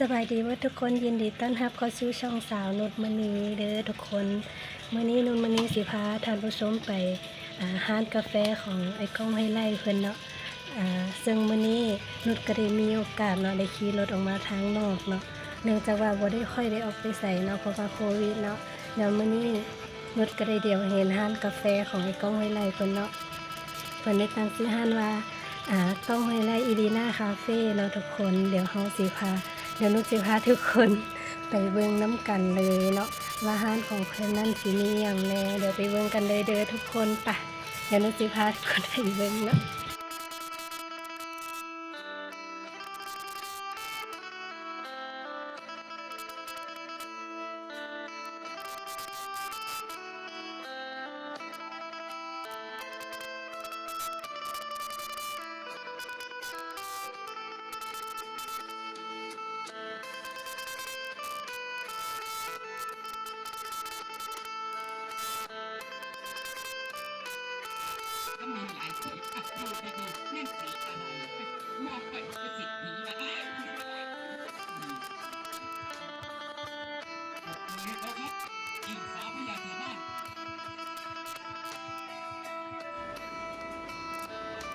สบายดีว่าทุกคนยินดีต้อนรับเข้าสู่ช่องสาวนุชมณีเด้อทุกคนมื้อนี้นุชมณีสิพาทานผู้ชมไปอ่าร้านกาแฟของไอ้ก้องไฮไลท์เพิ่นเนาะซึ่งมื้อนี้นุชก็ได้มีโอกาสเนาะได้ขี่รถออกมาทางนอกเนาะเนื่องจากว่าบ่ได้ค่อยได้ออกไปใส่เนาะเพราะว่าโควิดเนาะเดี๋ยวมื้อนี้นุชก็ได้เดี๋ยวเห็นร้านกาแฟของไอ้ก้องไฮไลท์เพิ่นเนาะเพิ่นได้ตั้งชื่อร้านว่าอ่าก้องไฮไลท์อีดีน่าคาเฟ่เนาะทุกคนเดี๋ยวเฮาสิพา เดี๋ยวนุชจะพาทุกคนไปเบิ้งน้ำกันเลยเนาะว่าห้านของเพื่อนนั่นสิมีอย่างแน่เดี๋ยวไปเบิ้งกันเลยเด้อทุกคนปะเดี๋ยวนุชจะพาทุกคนไปเบิ้งเนาะ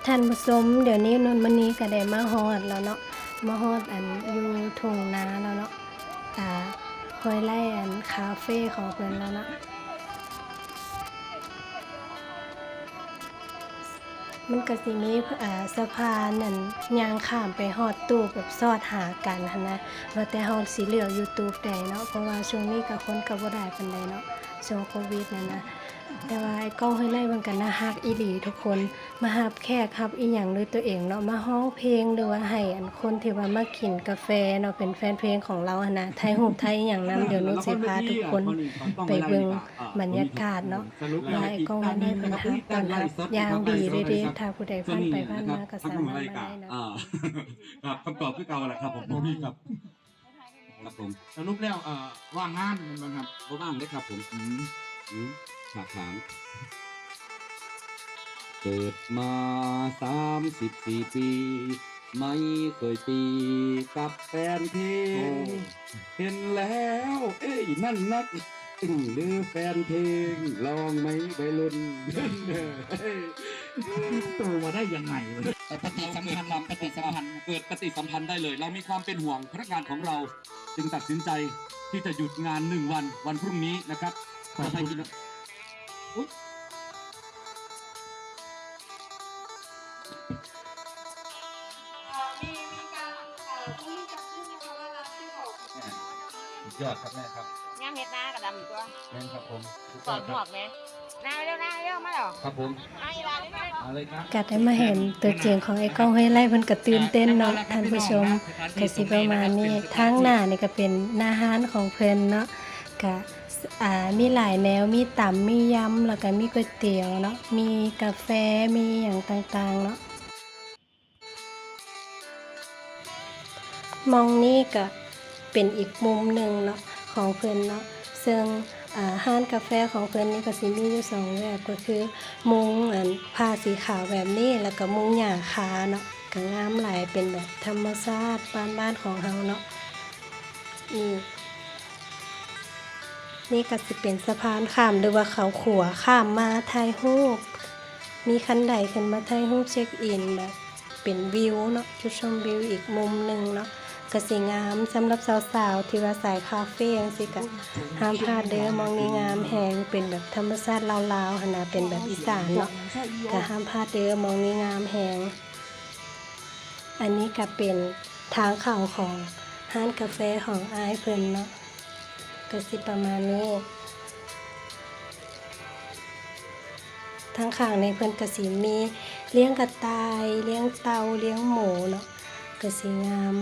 ท่านผู้ชมเดี๋ยวนี้นนมันนี้ก็ได้มาฮอดแล้วเนาะมาฮอดอันอยู่ทุ่งนาแล้วเนาะอ่าห้อยไล่อันคาเฟ่ของเพิ่นแล้วเนาะมันก็สิมีอ่าสะพานนั่นยางข้ามไปฮอดตู้แบบซอดหากันหันนะว่าแต่เฮาสิเลือกอยู่ตู้ใดเนาะเพราะว่าช่วงนี้ก็คนก็บ่ได้ปานใดเนาะช่วงโควิดนั่นนะ แต่ว่าไอ้กล้องห้วยไร่มันก็น่าฮักอีหลีทุกคนมาฮับแขกฮับอีหยังด้วยตัวเองเนาะมาฮ้องเพลงหรือว่าให้อันคนที่ว่ามากินกาแฟเนาะเป็นแฟนเพลงของเราหั่นนะไทยฮูปไทยอหย่างนั้นเดี๋ยวหนูสิพาทุกคนไปเบิ่งบรรยากาศเนาะว่าไอ้กล้องห้วยไร่เพิ่นฮับตอนรับอย่างดีเลยเด้ถ้าผู้ใดผ่านไปผ่านมาก็สามารถมาได้เนาะอ่าครับคำตอบคือเก่าแหละครับผมโมมี่ครับครับผมสรุปแล้วเอ่อว่างงานมันบ้างครับบ่บ้างได้ครับผมอืมอืม ฉากถางเกิดมาสามสิบสี่ปี ไม่เคยตีกับแฟนเพลงเห็นแล้ว เอ้ยนั่นนักหรือแฟนเพลงลองไหมไปรุ่นตัวมาได้ยังไงวะปฏิสัมพันธ์ลำปฏิสัมพันธ์เกิดปฏิสัมพันธ์ได้เลย เรามีความเป็นห่วงพนักงานของเรา จึงตัดสินใจที่จะหยุดงานหนึ่งวันวันพรุ่งนี้นะครับ ขอให้กินนะอุ๊ยมีมีการเอ่อพรุ่งนี้จะขึ้นนะคะว่ารับที่บอกสุดยอดครับแม่ครับย่างเฮ็ดหน้ากับดำอีกตัวแม่ครับผมสอนหมวกไหมหน้าเร็วหน้าเร็วมาหรอครับผมอะอีลาเร็วมาเลยครับก็ได้มาเห็นตัวจริงของไอ้กล้องห้วยไร่เพิ่นก็ตื่นเต้นเนาะท่านผู้ชมก็สิประมาณนี้ทางหน้านี่ก็เป็นหน้าห้านของเพิ่นเนาะก็อ่า มีหลายแนว มีตำมียำ แล้วก็มีก๋วยเตี๋ยวเนาะ มีกาแฟ มีหยังต่างๆเนาะ มองนี่ก็เป็นอีกมุมหนึ่งเนาะของเพิ่อนเนาะ ซึ่งห้านกาแฟของเพิ่อนนี่ก็สิมีอยู่สองแบบก็คือ มุงอันผ้าสีขาวแบบนี้ แล้วก็มุงหญ้าคาเนาะก็งามหลายเป็นแบบธรรมชาติบ้านๆของเฮาเนาะนี่ นี่ก็สิเป็นสะพานข้ามหรือว่าเขาขัวข้ามมาถ่ายรูปมีคันใดขึ้นมาถ่ายรูปเช็คอินแบบเป็นวิวเนาะจุดชมวิวอีกมุมหนึ่งเนาะก็สิงามสำหรับสาวๆที่ว่าสายคาเฟ่จังซี่ก็ห้ามพลาดเด้อมองนี้งามแหงเป็นแบบธรรมชาติลาวๆหนะเป็นแบบอีสานเนาะก็ห้ามพลาดเด้อมองนี้งามแหงอันนี้ก็เป็นทางเข้าของห้านกาแฟของไอเพิ่นเนาะ ก็สิประมาณนี้ทางข้างในเพิ่นก็สิมีเลี้ยงกระต่าย เลี้ยงเตาเลี้ยงหมูเนาะก็สิงาม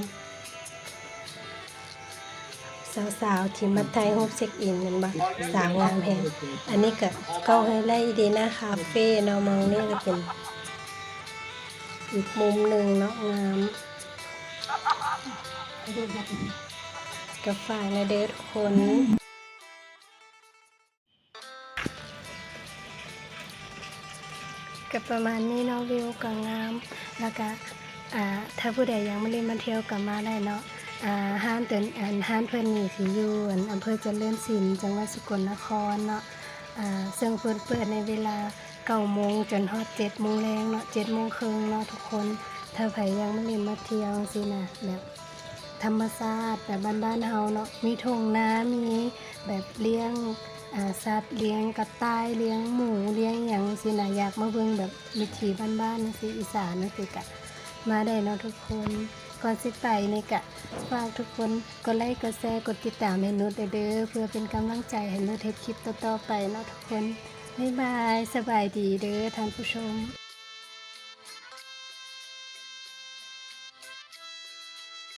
สาวๆที่มาถ่ายรูปเช็คอินนั่นบ่สาวงามแฮงอันนี้ก็เก้าให้ไล่ดีนะคาเฟ่เนาะมองนี่ก็เป็นอีกมุมหนึ่งเนาะงาม กับฝากนะเด้อทุกคนก็ประมาณนี้เนาะวิวก็งาม แล้วก็อ่าถ้าผู้ใดยังไม่ได้มาเที่ยวก็มาได้เนาะอ่าห้านเตินอันห้านเพิ่นนี่สิอยู่อันอำเภอเจริญศิลป์จังหวัดสกลนครเนาะอ่าซึ่งเพิ่นเปิดในเวลา9โมงจนฮอด7โมงแรงเนาะ7โมงครึ่งเนาะทุกคน ถ้าไผยังไมาเล่นมาเที่ยวสินะแบบ ธรรมชาติแบบบ้านๆเฮาเนาะมีทงนามีแบบเลี้ยงสัตว์เลี้ยงกระต่ายเลี้ยงหมูเลี้ยงหยังสินะอยากมาเบิ่งแบบวิถีบ้านๆจังซี่อีสานจังซี่กะมาได้เนาะทุกคนก่อนสิไปนี่กะฝากทุกคนกดไลค์กดแชร์กดติดตามให้นุชเด้อเพื่อเป็นกำลังใจให้นุชเฮ็ดคลิปต่อๆไปเนาะทุกคนบ๊ายบายสบายดีเด้อท่านผู้ชม